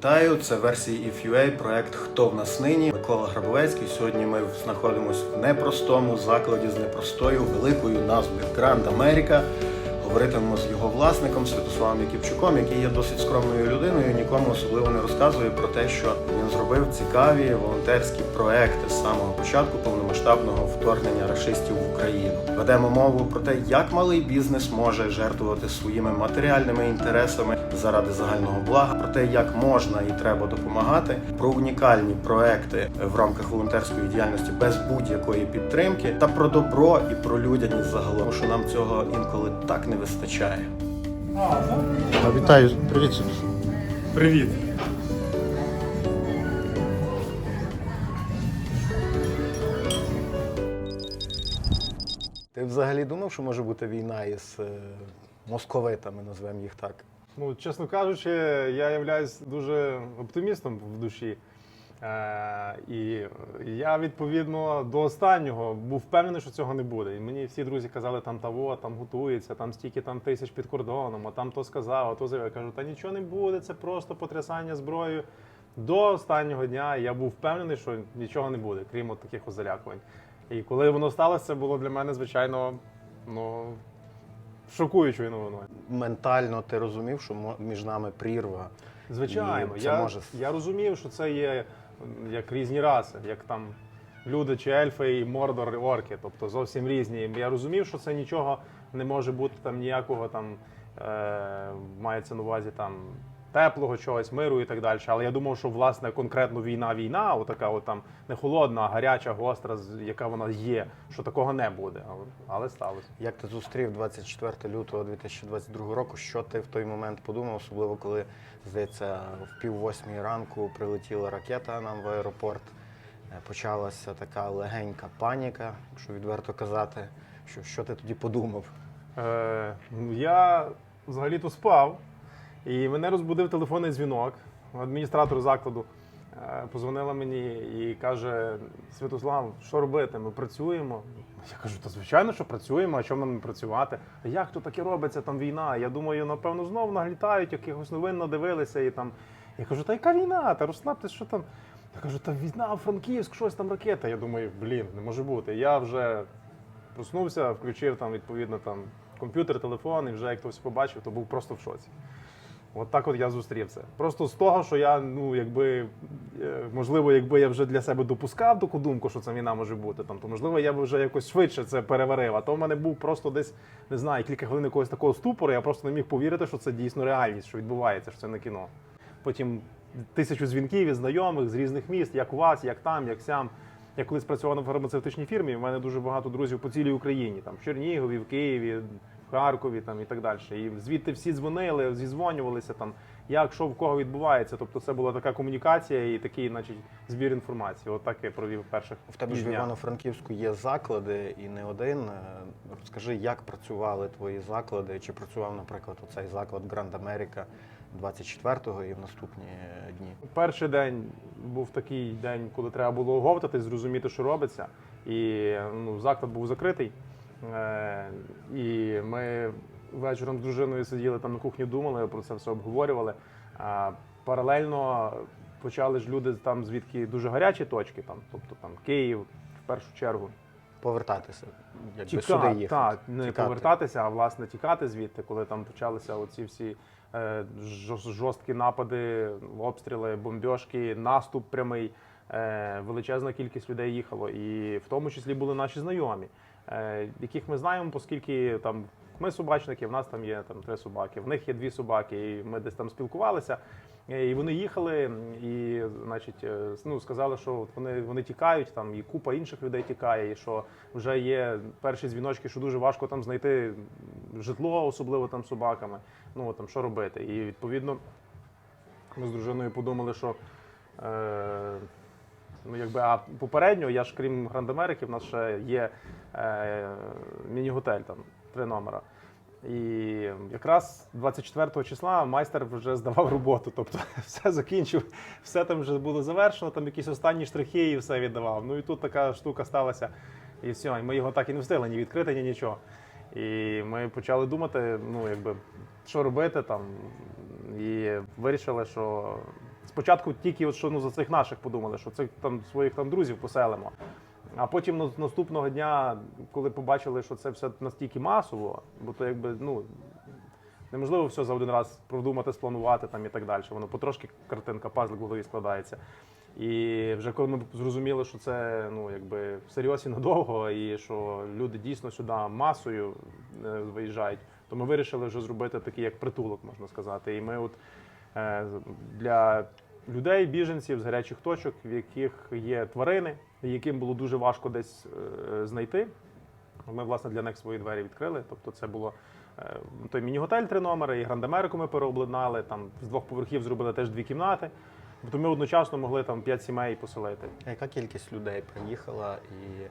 Вітаю, це версії IFUA, проект Хто в нас нині? Микола Грабовецький. Сьогодні ми знаходимося в непростому закладі з непростою великою назвою Гранд Америка. Говоритимемо з його власником Святославом Яківчуком, який є досить скромною людиною, нікому особливо не розказує про те, що зробив цікаві волонтерські проекти з самого початку повномасштабного вторгнення рашистів в Україну. Ведемо мову про те, як малий бізнес може жертвувати своїми матеріальними інтересами заради загального блага, про те, як можна і треба допомагати, про унікальні проекти в рамках волонтерської діяльності без будь-якої підтримки, та про добро і про людяність загалом, Тому що нам цього інколи так не вистачає. Вітаю, привіт. Привіт. Ти взагалі думав, що може бути війна із е, московитами, назвемо їх так? Ну, чесно кажучи, я являюсь дуже оптимістом в душі. Е, і я відповідно до останнього був впевнений, що цього не буде. І мені всі друзі казали, там того, там готується, там стільки там тисяч під кордоном, а там то сказав, а то заявив. Я кажу, та нічого не буде, це просто потрясання зброєю. До останнього дня я був впевнений, що нічого не буде, крім от таких залякувань. І коли воно сталося, це було для мене, звичайно, ну, шокуючою новиною. Ментально ти розумів, що між нами прірва. Звичайно, це я, може- я розумів, що це є як різні раси, як там люди чи ельфи, і мордор, і орки, тобто зовсім різні. Я розумів, що це нічого не може бути там ніякого там е, мається на увазі там теплого чогось, миру і так далі. Але я думав, що власне конкретно війна, війна, отака, от там не холодна, а гаряча, гостра, яка вона є, що такого не буде. Але, але сталося. Як ти зустрів 24 лютого 2022 року? Що ти в той момент подумав, особливо коли, здається, в пів восьмій ранку прилетіла ракета нам в аеропорт. Е, Почалася така легенька паніка, якщо відверто казати. Що, що ти тоді подумав? Е, ну, я взагалі-то спав, і мене розбудив телефонний дзвінок. Адміністратор закладу е, позвонила мені і каже: Святослав, що робити? Ми працюємо. Я кажу, та звичайно, що працюємо, а чому нам не працювати? А як то таке робиться? Там війна? Я думаю, напевно, знову наглітають, якихось новин надивилися і там. Я кажу, та яка війна? Та розслабтесь, що там? Я кажу, та війна, Франківськ, щось там ракета. Я думаю, блін, не може бути. Я вже проснувся, включив там відповідно там комп'ютер, телефон, і вже як то все побачив, то був просто в шоці. От так от я зустрів це. Просто з того, що я, ну якби е, можливо, якби я вже для себе допускав таку думку, що це війна може бути, там, то можливо я б вже якось швидше це переварив. А то в мене був просто десь не знаю, кілька хвилин якогось такого ступору. Я просто не міг повірити, що це дійсно реальність, що відбувається, що це не кіно. Потім тисячу дзвінків від знайомих з різних міст, як у вас, як там, як сям. Я колись працював на фармацевтичній фірмі. У мене дуже багато друзів по цілій Україні, там в Чернігові, в Києві, в Харкові, там і так далі. І звідти всі дзвонили, зізвонювалися там, як що в кого відбувається. Тобто, це була така комунікація і такий, значить, збір інформації. От так я провів перших В тебе ж в. Івано-Франківську є заклади і не один. Е, Розкажи, як працювали твої заклади? Чи працював, наприклад, оцей заклад Гранд Америка 24-го і в наступні е, дні? Перший день був такий день, коли треба було оговтатись, зрозуміти, що робиться. І ну, заклад був закритий. Е, і ми вечором з дружиною сиділи там на кухні, думали, про це все обговорювали. Паралельно почали ж люди там, звідки дуже гарячі точки, там, тобто там Київ в першу чергу. Повертатися, якби Тіка- сюди їхати. Так, не Тікати. повертатися, а власне тікати звідти, коли там почалися оці всі е, жорсткі напади, обстріли, бомбьошки, наступ прямий. Е, величезна кількість людей їхало, і в тому числі були наші знайомі, яких ми знаємо, оскільки там ми собачники, в нас там є там три собаки, в них є дві собаки, і ми десь там спілкувалися. Е, І вони їхали, і значить, е, ну сказали, що вони, вони тікають, там і купа інших людей тікає, і що вже є перші дзвіночки, що дуже важко там знайти житло, особливо там собаками. Ну там що робити. І відповідно ми з дружиною подумали, що е, ну якби а попередньо, я ж крім Гранд Америки, в нас ще є е, міні-готель, там три номера. І якраз 24 числа майстер вже здавав роботу, тобто все закінчив, все там вже було завершено, там якісь останні штрихи і все віддавав. Ну і тут така штука сталася, і все, і ми його так і не встигли ні відкрити, ні нічого. І ми почали думати, ну якби що робити там, і вирішили, що спочатку тільки от, що ну, за цих наших подумали, що цих там своїх там друзів поселимо. А потім ну, наступного дня, коли побачили, що це все настільки масово, бо то якби ну неможливо все за один раз продумати, спланувати там і так далі. Воно потрошки картинка, пазл в голові складається. І вже коли ми зрозуміли, що це ну якби всерйоз і надовго, і що люди дійсно сюди масою е, виїжджають, то ми вирішили вже зробити такий як притулок, можна сказати. І ми от для людей, біженців з гарячих точок, в яких є тварини, яким було дуже важко десь е, знайти. Ми власне для них свої двері відкрили. Тобто, це було е, той міні-готель три номери, і Гранд Америку ми переобладнали. Там з двох поверхів зробили теж дві кімнати. Тобто ми одночасно могли там п'ять сімей поселити. А Яка кількість людей приїхала і е,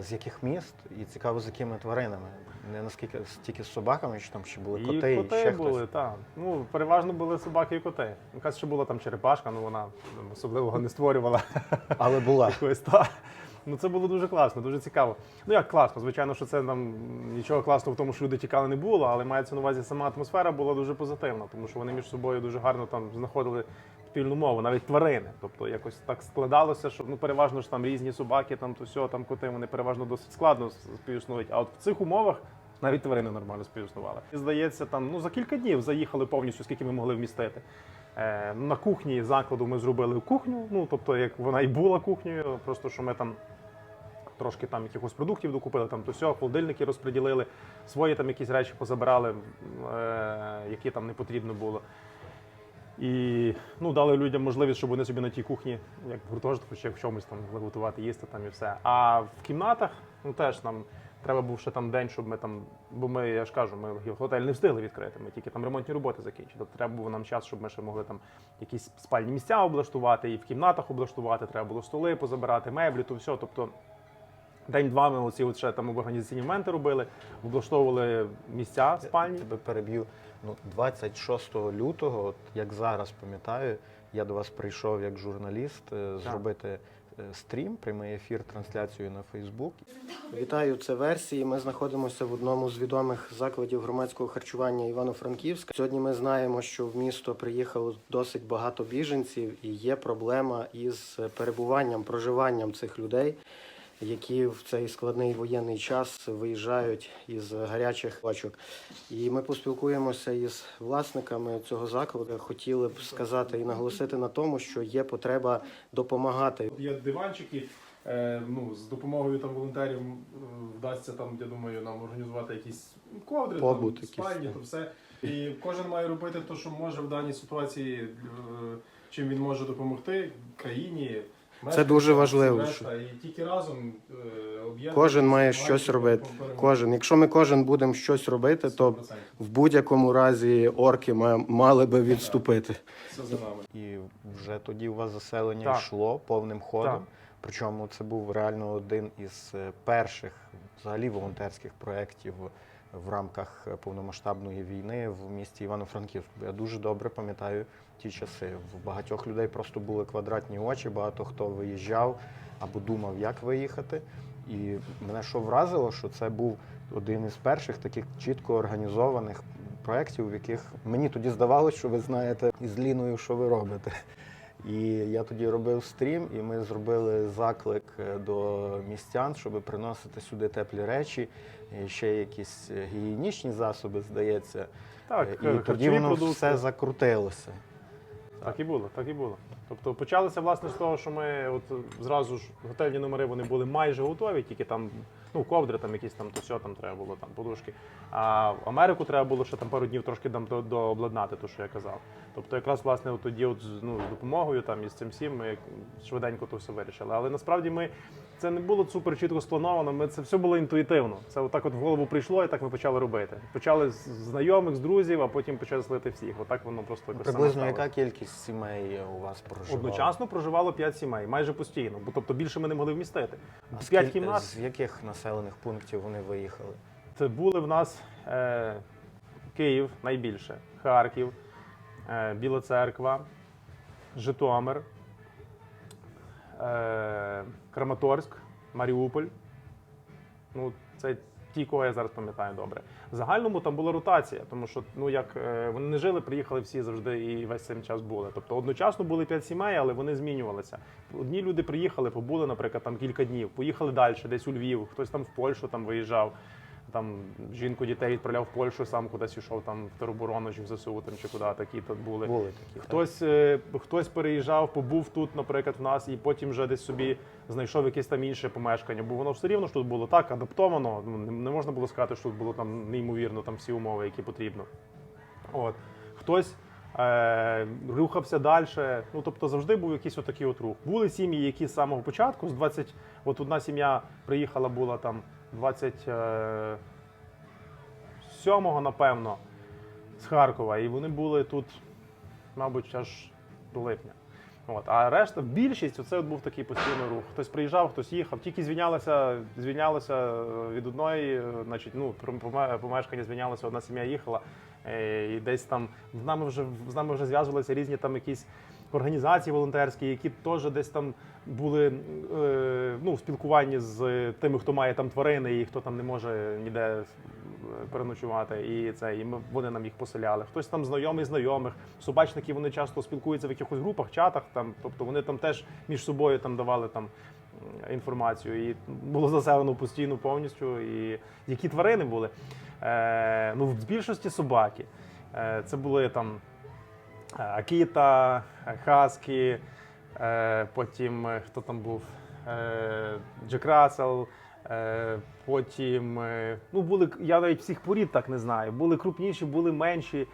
з яких міст? І цікаво, з якими тваринами? Не наскільки тільки з собаками, чи там ще були і коти, коти і ще були, хтось? так. Ну, переважно були собаки і коти. Якась ще була там черепашка, ну вона ну, особливого не створювала. Але була. якоїсь та. Ну це було дуже класно, дуже цікаво. Ну як класно, звичайно, що це нам нічого класного в тому, що люди тікали, не було, але мається на увазі сама атмосфера була дуже позитивна, тому що вони між собою дуже гарно там знаходили спільну мову, навіть тварини. Тобто якось так складалося, що ну переважно ж там різні собаки, там то сьо, там коти, вони переважно досить складно співіснують. А от в цих умовах. Навіть тварини нормально співіснували. І здається, там ну за кілька днів заїхали повністю, скільки ми могли вмістити. Е, на кухні закладу ми зробили кухню. Ну тобто, як вона і була кухнею, просто що ми там трошки там якихось продуктів докупили, там то сьо, холодильники розподілили, свої там якісь речі позабирали, е, які там не потрібно було. І ну, дали людям можливість, щоб вони собі на тій кухні, як в гуртожитку, чи в чомусь там готувати, їсти там і все. А в кімнатах, ну теж нам треба був ще там день, щоб ми там, бо ми, я ж кажу, ми готель не встигли відкрити, ми тільки там ремонтні роботи закінчили. Тобто треба був нам час, щоб ми ще могли там якісь спальні місця облаштувати, і в кімнатах облаштувати, треба було столи позабирати, меблі, то все. Тобто день-два ми оці от ще там організаційні моменти робили, облаштовували місця спальні. Тебе переб'ю. Ну, 26 лютого, от як зараз пам'ятаю, я до вас прийшов як журналіст е, зробити е, стрім, прямий ефір, трансляцію на Фейсбук. Вітаю, це версії. Ми знаходимося в одному з відомих закладів громадського харчування Івано-Франківська. Сьогодні ми знаємо, що в місто приїхало досить багато біженців, і є проблема із перебуванням, проживанням цих людей. Які в цей складний воєнний час виїжджають із гарячих точок. І ми поспілкуємося із власниками цього закладу. Хотіли б сказати і наголосити на тому, що є потреба допомагати. Є диванчики. е, Ну, з допомогою там волонтерів вдасться там, я думаю, нам організувати якісь ковдри, Побут там, спальні, то все. І кожен має робити те, що може в даній ситуації, е, чим він може допомогти країні. Це дуже важливо, Решта. І тільки разом е, Кожен має щось робити. Кожен, якщо ми кожен будемо щось робити, то в будь-якому разі орки ма- мали би відступити. Все за нами. І вже тоді у вас заселення Так. йшло повним ходом. Так. Причому це був реально один із е, перших взагалі волонтерських проєктів в рамках повномасштабної війни в місті Івано-Франківську. Я дуже добре пам'ятаю ті часи. В багатьох людей просто були квадратні очі, багато хто виїжджав або думав, як виїхати. І мене що вразило, що це був один із перших таких чітко організованих проєктів, в яких мені тоді здавалося, що ви знаєте із Ліною, що ви робите. І я тоді робив стрім, і ми зробили заклик е, до містян, щоб приносити сюди теплі речі, і ще якісь е, гігієнічні засоби, здається. Так, Е, е, і тоді воно продукти. все закрутилося. Так і було, так і було. Тобто почалося власне з того, що ми от зразу ж готельні номери вони були майже готові, тільки там ну ковдри, там якісь там то все там треба було, там подушки. А в Америку треба було ще там пару днів трошки там до, дообладнати, то що я казав. Тобто, якраз власне от тоді, от ну, з допомогою там і з цим всім ми швиденько то все вирішили. Але насправді ми це не було супер чітко сплановано. Ми це все було інтуїтивно. Це отак от в голову прийшло, і так ми почали робити. Почали з знайомих, з друзів, а потім почали слити всіх. Отак воно просто якось Приблизно яка кількість сімей у вас проживала? Одночасно проживало 5 сімей, майже постійно, бо тобто більше ми не могли вмістити. А 5 скільки- кімнат З яких населених пунктів вони виїхали? це були в нас е, Київ найбільше, Харків, е, Біла Церква, Житомир, Краматорськ, Маріуполь. Ну, це ті, кого я зараз пам'ятаю добре. В загальному там була ротація, тому що ну як е, вони не жили, приїхали всі завжди і весь цей час були. Тобто одночасно були п'ять сімей, але вони змінювалися. Одні люди приїхали, побули, наприклад, там кілька днів, поїхали далі, десь у Львів, хтось там в Польщу там виїжджав. Там жінку дітей відправляв в Польщу, сам кудись йшов там в тероборону чи в ЗСУ там чи куди такі тут були. Були такі. Хтось, е, хтось переїжджав, побув тут, наприклад, в нас, і потім вже десь собі знайшов якесь там інше помешкання. Бо воно все рівно ж тут було так адаптовано. Ну, не- не можна було сказати, що тут було там неймовірно там всі умови, які потрібно. От. Хтось е, рухався далі. Ну, тобто завжди був якийсь отакий от рух. Були сім'ї, які з самого початку, з 20, от одна сім'я приїхала, була там 27-го, напевно, з Харкова, і вони були тут, мабуть, аж до липня. От. А решта, більшість, оце от був такий постійний рух. Хтось приїжджав, хтось їхав, тільки звільнялося, звільнялося е, від одної, е, значить, ну, помешкання звільнялося, одна сім'я їхала. е, І десь там з нами вже з нами вже зв'язувалися різні там якісь організації волонтерські, які теж десь там були е, ну, в спілкуванні з тими, хто має там тварини і хто там не може ніде е, переночувати. І це і вони нам їх поселяли. Хтось там знайомий знайомих. Собачники вони часто спілкуються в якихось групах, чатах. Там, тобто вони там теж між собою там давали там інформацію. І було заселено постійно повністю. І які тварини були? Е, ну, в більшості собаки. Е, це були там Акіта, е, Хаскі, е, потім е, хто там був? Джек Рассел, потім ну, були, я навіть всіх порід так не знаю. Були крупніші, були менші.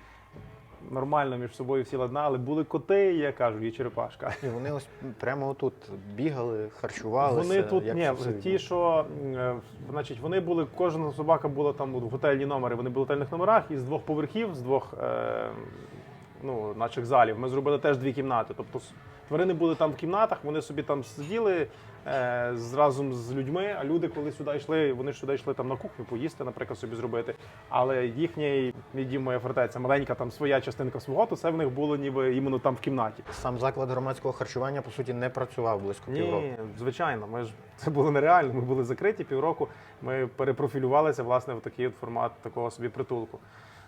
Нормально між собою всі ладнали. Були коти, я кажу, і черепашка. І вони ось прямо отут бігали, харчувалися. Вони тут як ні, ті, що значить, вони були, кожна собака була там в готельні номери. Вони були в готельних номерах і з двох поверхів, з двох е, ну, наших залів. Ми зробили теж дві кімнати. Тобто тварини були там в кімнатах, вони собі там сиділи е, з- разом з людьми. А люди, коли сюди йшли, вони ж сюди йшли там на кухню поїсти, наприклад, собі зробити. Але їхній мій дім, моя фортеця, маленька там своя частинка свого, то це в них було ніби іменно там в кімнаті. Сам заклад громадського харчування по суті не працював близько півроку. Ні, звичайно, ми ж це було нереально. Ми були закриті півроку. Ми перепрофілювалися власне в такий от формат такого собі притулку.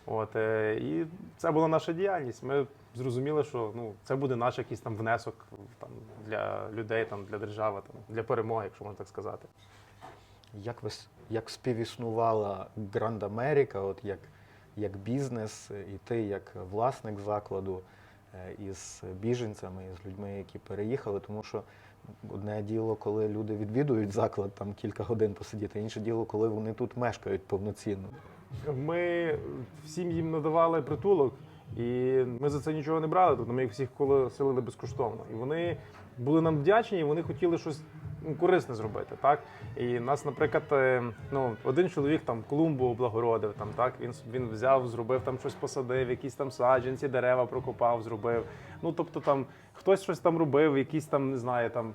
От е, і це була наша діяльність. Ми зрозуміли, що ну це буде наш якийсь там внесок там для людей, там для держави, там для перемоги, якщо можна так сказати. Як ви як співіснувала Гранд Америка, от як, як бізнес, і ти як власник закладу е, із біженцями, з людьми, які переїхали, тому що одне діло, коли люди відвідують заклад, там кілька годин посидіти, інше діло, коли вони тут мешкають повноцінно. Ми всім їм надавали притулок, і ми за це нічого не брали. Тобто ми їх всіх коло безкоштовно. І вони були нам вдячні, і вони хотіли щось ну, корисне зробити. Так? І нас, наприклад, е, ну, один чоловік там клумбу облагородив, там, так? він, він взяв, зробив там щось посадив, якісь там саджанці, дерева прокопав, зробив. Ну, тобто там хтось щось там робив, якісь там, не знаю, там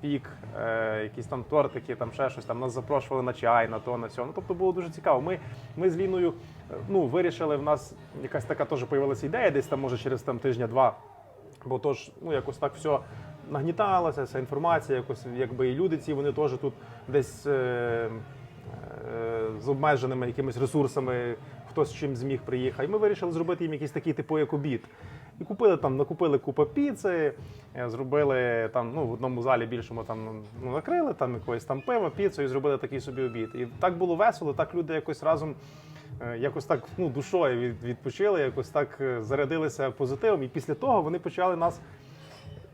пік, е, якісь там тортики, там ще щось. Там нас запрошували на чай, на то, на сьо. Ну, тобто було дуже цікаво. Ми, ми з Ліною е, ну, вирішили, в нас якась така теж появилася ідея, десь там, може, через там тижня-два. Бо тож, ну, якось так все нагніталося, ця інформація, якось якби і люди ці вони теж тут десь е, з обмеженими якимись ресурсами, хтось чим зміг приїхати. І ми вирішили зробити їм якийсь такий типу як обід. І купили там, накупили купу піци, е, зробили там, ну, в одному залі більшому там ну, накрили там якоїсь там пива, піцу і зробили такий собі обід. І так було весело, так люди якось разом. е, Якось так ну, душою відпочили, якось так е, зарядилися позитивом. І після того вони почали нас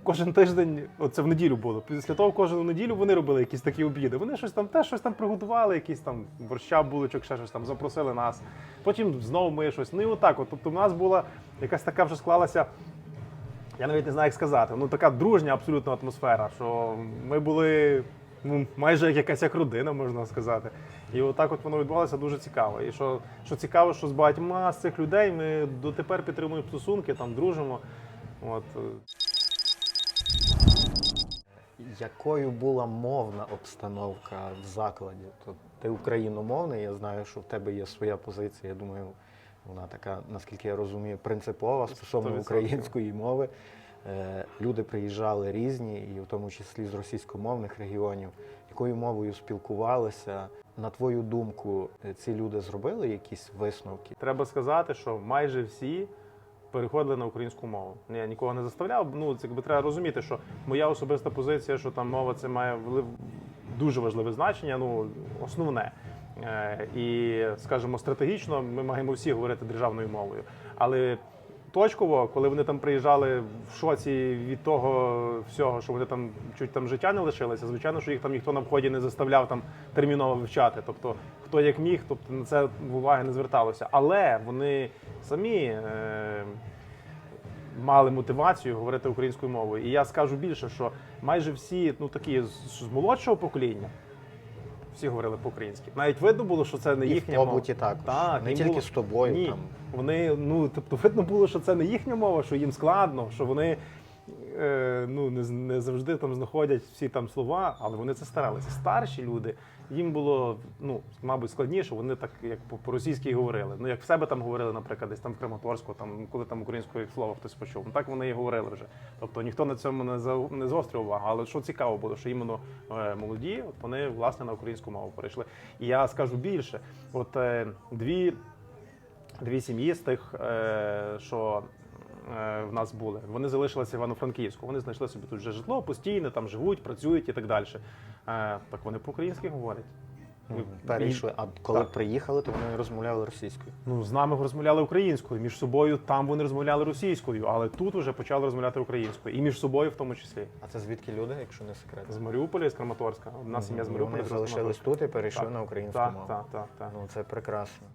кожен тиждень, оце в неділю було. Після того кожну неділю вони робили якісь такі обіди. Вони щось там теж щось там приготували, якісь там борща, булочок, ще щось там запросили нас. Потім знову ми щось. Ну і отак. От. Тобто, в нас була якась така вже склалася. Я навіть не знаю, як сказати. Ну така дружня абсолютно атмосфера, що ми були ну, майже як якась як родина, можна сказати. І отак от воно відбувалося дуже цікаво. І що, що цікаво, що з багатьма з цих людей ми дотепер підтримуємо стосунки, там дружимо. От. Якою була мовна обстановка в закладі? То ти україномовний, я знаю, що в тебе є своя позиція. Я думаю, вона така, наскільки я розумію, принципова стосовно 100%. української мови. Е, Люди приїжджали різні, і в тому числі з російськомовних регіонів. Якою мовою спілкувалися? На твою думку, е, ці люди зробили якісь висновки? Треба сказати, що майже всі переходили на українську мову. Я нікого не заставляв. Ну, це якби треба розуміти, що моя особиста позиція, що там мова це має вли- дуже важливе значення, ну основне. Е, І, скажімо, стратегічно ми маємо всі говорити державною мовою. Але точково, коли вони там приїжджали в шоці від того всього, що вони там чуть там життя не лишилося, звичайно, що їх там ніхто на вході не заставляв там терміново вивчати. Тобто, хто як міг, тобто на це уваги не зверталося. Але вони самі. Е- Мали мотивацію говорити українською мовою. І я скажу більше, що майже всі, ну такі з, з молодшого покоління, всі говорили по-українськи. Навіть видно було, що це не І в їхня мова. побуті також. Так, не тільки було- з тобою. Ні, Там. вони, ну, тобто, видно було, що це не їхня мова, що їм складно, що вони ну, не, не завжди там знаходять всі там слова, але вони це старалися. Старші люди, їм було, ну, мабуть, складніше, вони так як по- по-російськи говорили. Ну, як в себе там говорили, наприклад, десь там в Краматорську, там, коли там українською слово хтось почув. Ну, так вони і говорили вже. Тобто ніхто на цьому не, за, не зострив увагу. Але що цікаво було, що іменно е, молоді, от вони власне на українську мову перейшли. І я скажу більше, от е, дві дві сім'ї з тих, е, що е, в нас були. Вони залишилися в Івано-Франківську. Вони знайшли собі тут вже житло, постійно там живуть, працюють і так далі. Е, Так вони по-українськи говорять. Перейшли. А коли Так. приїхали, то вони розмовляли російською. Ну, з нами розмовляли українською, між собою там вони розмовляли російською, але тут вже почали розмовляти українською. І між собою в тому числі. А це звідки люди, якщо не секрет? З Маріуполя з Краматорська. Одна сім'я з Маріуполя. Вони залишились тут і перейшли Так. на українську Так, мову. так, так, так. Ну це прекрасно.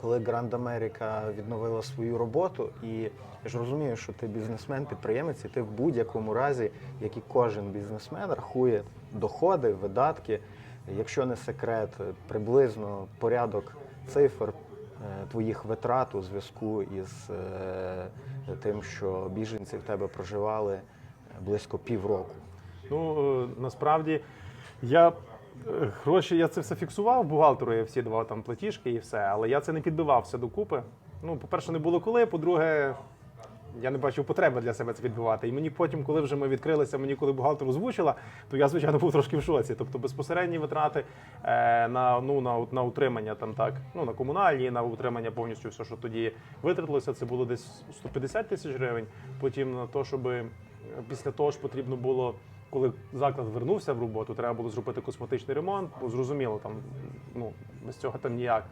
Коли Гранд Америка відновила свою роботу, і я ж розумію, що ти бізнесмен, підприємець, і ти в будь-якому разі, як і кожен бізнесмен, рахує доходи, видатки. Якщо не секрет, приблизно порядок цифр е, твоїх витрат у зв'язку із е, тим, що біженці в тебе проживали е, близько півроку. Ну насправді я гроші, я це все фіксував бухгалтеру, я всі давав там платіжки і все, але я це не підбивав все докупи. Ну, по-перше, не було коли. По-друге, я не бачив потреби для себе це відбивати. І мені потім, коли вже ми відкрилися, мені коли бухгалтер озвучила, то я звичайно був трошки в шоці. Тобто безпосередні витрати е, на, ну, на, на утримання там так, ну на комунальні, на утримання повністю все, що тоді витратилося, це було десь 150 тисяч гривень. Потім на те, щоб після того ж потрібно було. Коли заклад вернувся в роботу, треба було зробити косметичний ремонт, бо зрозуміло, там ну без цього там ніяк.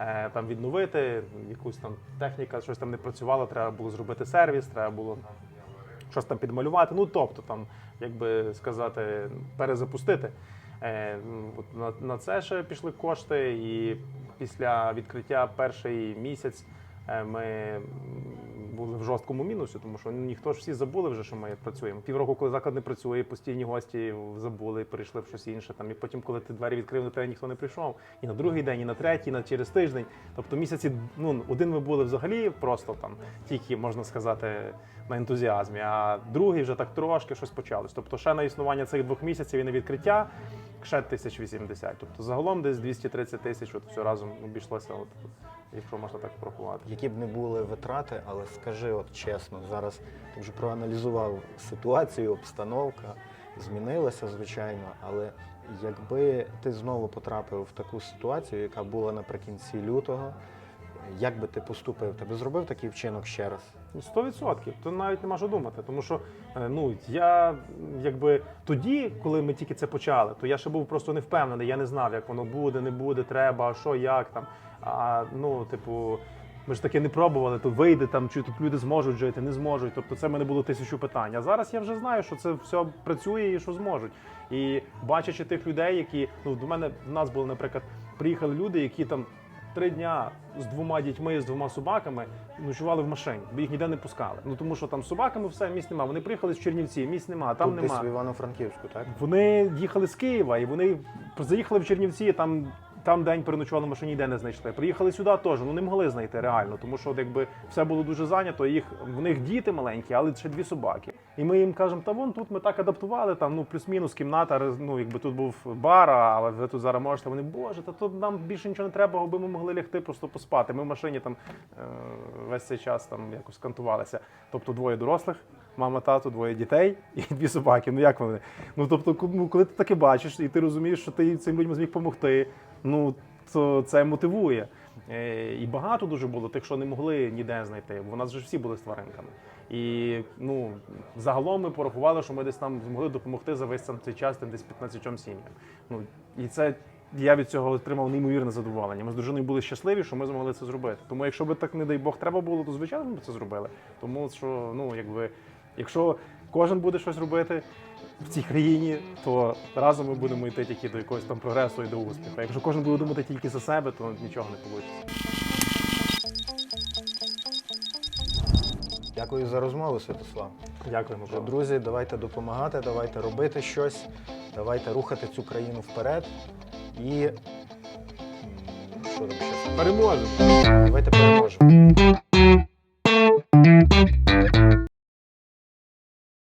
Е, Там відновити якусь там техніка, щось там не працювало, треба було зробити сервіс, треба було щось там підмалювати. Ну тобто, там, як би сказати, перезапустити. Е, на, це ще пішли кошти, і після відкриття перший місяць е, ми були в жорсткому мінусі, тому що ніхто ж всі забули вже, що ми працюємо. Півроку, коли заклад не працює, постійні гості забули, перейшли в щось інше. Там і потім, коли ти двері відкрив, на тебе ніхто не прийшов. І на другий день, і на третій, і на через тиждень. Тобто місяці, ну один ми були взагалі просто там, тільки можна сказати, на ентузіазмі, а другий вже так трошки щось почалось. Тобто, ще на існування цих двох місяців і на відкриття ще 1080. Тобто загалом десь 230 тисяч, от все разом обійшлося, от, якщо можна так порахувати. Які б не були витрати, але скажи от чесно, зараз ти вже проаналізував ситуацію, обстановка змінилася, звичайно, але якби ти знову потрапив в таку ситуацію, яка була наприкінці лютого, як би ти поступив? Ти би зробив такий вчинок ще раз? Ну, 100%. То навіть нема що думати. Тому що е, ну я якби тоді, коли ми тільки це почали, то я ще був просто не впевнений. Я не знав, як воно буде, не буде, треба, що, як там. А ну, типу, ми ж таки не пробували, то вийде там, чи тут люди зможуть жити, не зможуть. Тобто це в мене було тисячу питань. А зараз я вже знаю, що це все працює і що зможуть. І бачачи тих людей, які ну до мене в нас були, наприклад, приїхали люди, які там. Три дня з двома дітьми, з двома собаками ночували в машині, бо їх ніде не пускали. Ну тому що там з собаками все місць нема. Вони приїхали з Чернівців, місць нема, там Тут нема. десь в Івано-Франківську, так? Вони їхали з Києва, і вони заїхали в Чернівці, там, там день переночували в машині, ніде не знайшли. Приїхали сюди теж, ну не могли знайти реально, тому що от, якби все було дуже зайнято. Їх в них діти маленькі, але ще дві собаки. І ми їм кажемо, та вон тут ми так адаптували, там ну плюс-мінус кімната, ну якби тут був бар, а ви тут зараз можете. Вони боже, та тут нам більше нічого не треба, аби ми могли лягти просто поспати. Ми в машині там е, весь цей час там якось кантувалися. Тобто двоє дорослих мама, тато, двоє дітей і дві собаки. Ну як вони? Ну тобто, ну, коли ти таке бачиш, і ти розумієш, що ти цим людям зміг допомогти, ну то це мотивує. Е, І багато дуже було тих, що не могли ніде знайти, бо в нас же всі були з тваринками. І ну загалом ми порахували, що ми десь там змогли допомогти за весь сам цей час тим десь 15 сім'ям. Ну і це я від цього отримав неймовірне задоволення. Ми з дружиною були щасливі, що ми змогли це зробити. Тому, якщо би так, не дай Бог, треба було, то звичайно ми б це зробили. Тому що, ну якби, якщо кожен буде щось робити в цій країні, то разом ми будемо йти тільки до якогось там прогресу і до успіху. Якщо кожен буде думати тільки за себе, то нічого не вийде. Дякую за розмову, Святослав. Дякуємо. Отже, друзі, давайте допомагати, давайте робити щось, давайте рухати цю країну вперед. І що там ще? Переможемо! Давайте переможемо.